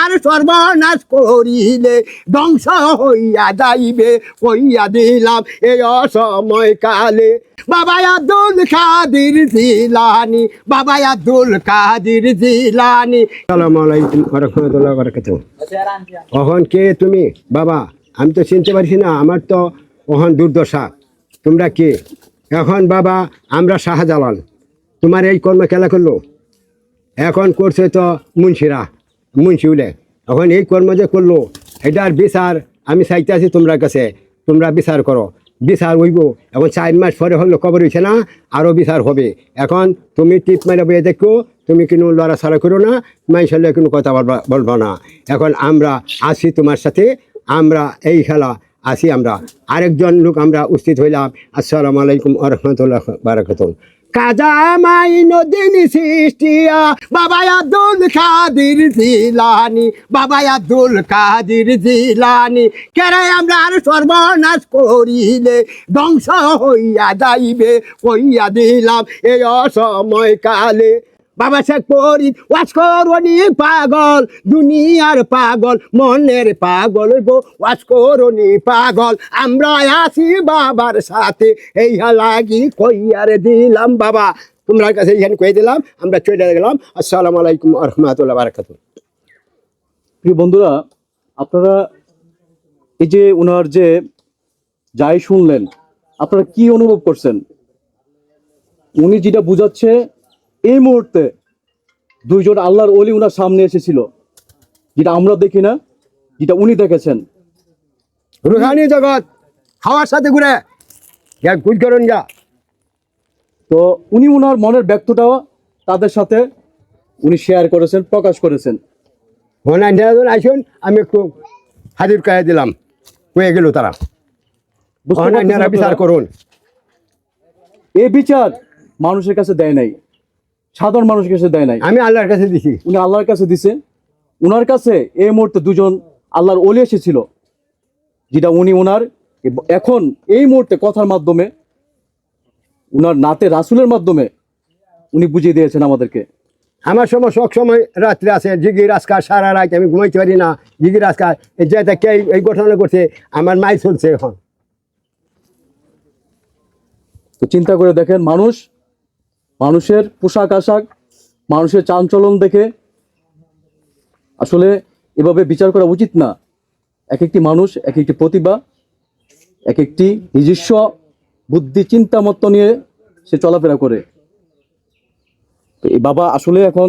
আর সর্বনাশ করিলে ধ্বংস হইয়া যাইবে, কইয়া দিলাম এই অসময় কালে। বাবা আব্দুল কাদির জিলানি, বাবা আব্দুল কাদির জিলানি। সালাম আলাইকুম রহমতুল্লাহ বরকাতুহ। অহন কে তুমি? বাবা, আমি তো চিনতে পারছি না, আমার তো অহন দুর্দশা। তোমরা কে? এখন বাবা, আমরা শাহজালাল। তোমার এই কর্ম খেলা করল? এখন করছে তো মুন্সিরা মুন্সি উলে এখন এই কর্ম যে করল এটার বিচার, আমি চাইতে আছি তোমরা কাছে, তোমরা বিচার করো। বিচার হইব এখন চার মাস পরে হলো খবর হয়েছে না আরও বিচার হবে। এখন তুমি টিপ মেরে বইয়ে দেখো, তুমি কিন্তু লড়াছাড়া করো না মাইশালে কোনো কথা বলবা, বলব না। এখন আমরা আসি তোমার সাথে, আমরা এই খেলা আসি আমরা। আরেকজন লোক আমরা উপস্থিত হইলাম। আসসালামু আলাইকুম আরহামতুল্লাহ বারাকাতুম কাজা নদিন সৃষ্টিয়া বাবা আব্দুল কাদির জিলানি বাবা আব্দুল কাদির জিলানি। কেরে আমরা আর সর্বনাশ করিলে, ধ্বংস হইয়া যাইবে, কইয়া দিলাম এই অসময় কালে। বাবা শেখ পরি ওয়াজ করনি পাগল, দুনিয়ার পাগল, মনের পাগল গো ওয়াজ করনি পাগল। আমরা আছি বাবার সাথে, এই লাগি কইয়ারে দিলাম বাবা। তোমরা কাছে এখানে কয়ে দিলাম, আমরা চলে গেলাম। আসসালামু আলাইকুম রহমতুল্লাহ বারাকাতুহ। প্রিয় বন্ধুরা, আপনারা এই যে ওনার যে যাই শুনলেন, আপনারা কি অনুভব করছেন? উনি যেটা বুঝাচ্ছে এই মুহূর্তে দুইজন আল্লাহর অলি উনার সামনে এসেছিল। যেটা আমরা দেখি না যেটা উনি দেখেছেন। রুহানি জগৎ খাওয়ার সাথে ঘুরে। গুজ করুন যা। তো উনি ওনার মনের ব্যক্তটাও তাদের সাথে উনি শেয়ার করেছেন প্রকাশ করেছেন। আইসুন আমি একটু হাজির করে দিলাম। হয়ে গেল তারা। বিচার করুন। এই বিচার মানুষের কাছে দেয় নাই। সাধারণ মানুষের কাছে দেয় নাই। আমি আল্লাহর কাছে দিছি। উনি আল্লাহর কাছে দিছে উনার কাছে এই মুহূর্তে দুজন আল্লাহর অলি এসেছিল যেটা উনি ওনার এখন এই মুহূর্তে কথার মাধ্যমে উনার নাতে রাসুলের মাধ্যমে উনি বুঝিয়ে দিয়েছেন আমাদেরকে। আমার সময় সব সময় রাত্রে আছে জিগির রাজকার সারা রাত আমি ঘুমাইতে পারি না। জিগির আজকাল এই যে কে এই- এই ঘটনা করছে আমার মাই চলছে এখন। তো চিন্তা করে দেখেন মানুষ মানুষের পোশাক আশাক, মানুষের চাঞ্চলন দেখে। আসলে এভাবে বিচার করা উচিত না। এক একটি মানুষ এক একটি প্রতিভা এক একটি নিজস্ব বুদ্ধি, চিন্তা মত্ত নিয়ে সে চলাফেরা করে। এই বাবা আসলে এখন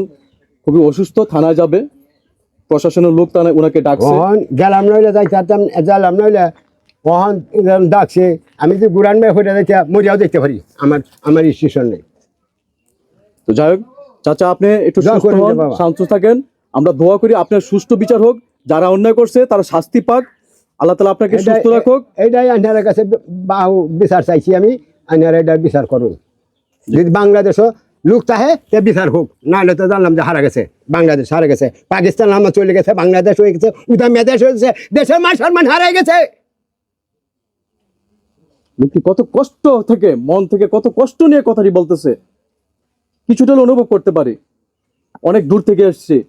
খুবই অসুস্থ, থানায় যাবে। প্রশাসনের লোক তারা ওনাকে ডাকছে। গেলাম কখন ডাকছে। আমি যদি গুরান মেয়ে হয়ে যাইতে, মরিয়াও দেখতে পারি। আমার আমার স্টেশন। নেই তো যাই হোক চাচা আপনি একটু। শান্ত থাকেন। আমরা দোয়া করি আপনার সুষ্ঠু বিচার হোক যারা অন্যায় করছে তারা শাস্তি পাক। আল্লাহ তালা আপনাকে সুস্থ রাখুক। এইটাই আন্ধারের কাছে বাহু বিচার চাইছি আমি আন্ধার এটা বিচার করুন। যদি বাংলাদেশও লোক তাহে তে বিচার হোক। নাহলে তো জানলাম যে হারা গেছে বাংলাদেশ হারা গেছে। পাকিস্তান আমার চলে গেছে বাংলাদেশ হয়ে গেছে উদা মেদেশ হয়ে গেছে দেশের মান সম্মান হারাই গেছে। লোকটি কত কষ্ট থেকে মন থেকে কত কষ্ট নিয়ে কথাটি বলতেছে। কিছুটা অনুভব করতে পারে। অনেক দূর থেকে এসছে।